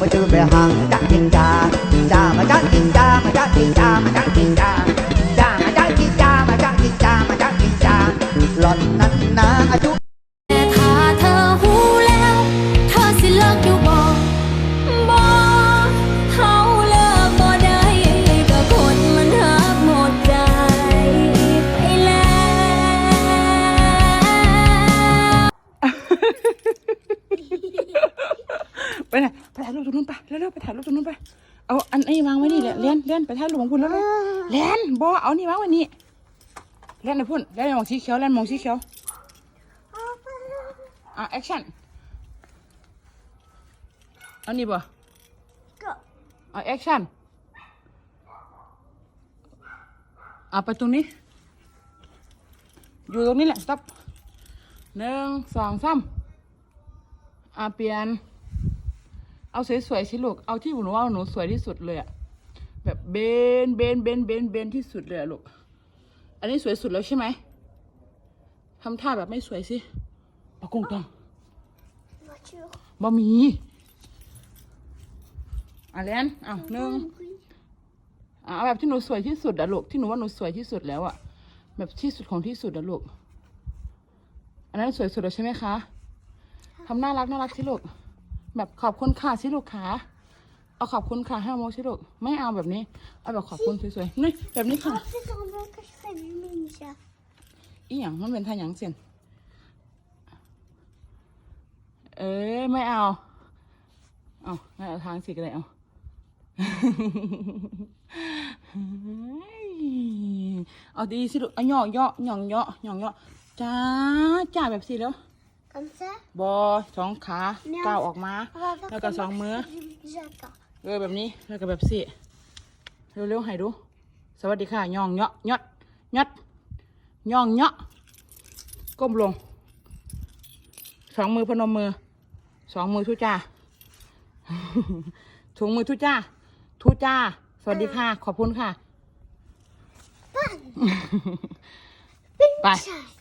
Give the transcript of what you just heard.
มาจือไปห่างจ้าจิงจ้าจ้ามาจ้าจิงจ้ามาจ้าจิงจ้ามาจ้าจิงจ้าจ้ามาจ้าจิงจ้ามาจ้าจิงจ้ามาจ้าจิงจ้าหล่อนนั้นนะอายุแต่ถ้าเธอหูแล้วเธอสิเลิกอยู่บ่บ่เฮาเลิกบ่ได้ก็คนมันหักหมดใจไปแล้วไปไหน รูปตรงนู้นไปเร็วๆไปถ่ายรูปตรงนู้นไปเอาอันนี้วางไว้นี่แหละเลียนเลียนไปถ่ายรูปของคุณแล้วเลยเลียนบอเอานี่วางไว้นี่เลียนนะพุ่นเลียนมองสีเขียวเลียนมองสีเขียวอะแอคชั่นเอานี่บ่เอาแอคชั่นอะไปตรงนี้ อยู่ตรงนี้แหละ stop หนึ่งสองสามอะเปลี่ยน เอาสวยๆสิลูก เอาที่หนูว่าหนูสวยที่สุดเลยอะแบบเบนเบนเบนเบนเบนที่สุดเลยอะลูก อันนี้สวยสุดแล้วใช่ไหมทำท่าแบบไม่สวยสิปะกงตองบะหมี่อะแลนอะหนึ่งอะเอาแบบที่หนูสวยที่สุดอะลูกที่หนูว่าหนูสวยที่สุดแล้วอะแบบที่สุดของที่สุดอะลูก อันนั้นสวยสุดแล้วใช่ไหมคะทำน่ารักน่ารักสิลูก แบบขอบคุณค่ะสิลูกขาเอาขอบคุณค่ะให้โมสิลูกไม่เอาแบบนี้ เอาแบบขอบคุณสวยๆนี่แบบนี้ค่ะ C'est ton nom que je fais du ninja. อีหยังมันเป็นทางหยังเสียนเอ้ยไม่เอา เอาไม่เอาทางสิก็ได้เอาเอาดีสิลูกเอาย่อย่อย่องย่อหย่องย่อจ้าจ้าแบบสิแล้ว Comme ça บอสองขาก้าวออกมา On va faire แล้วก็ comme สองมือ J'attends. เออแบบนี้แล้วก็แบบสิเร็วๆให้ดู สวัสดีค่ะย่องเนาะยอดยอดย่องเนาะก้มลง สองมือพนมมือ สองมือทุจ้า ถุงมือทุจ้า ทุจ้า สวัสดีค่ะ ขอบคุณค่ะไป Ciao.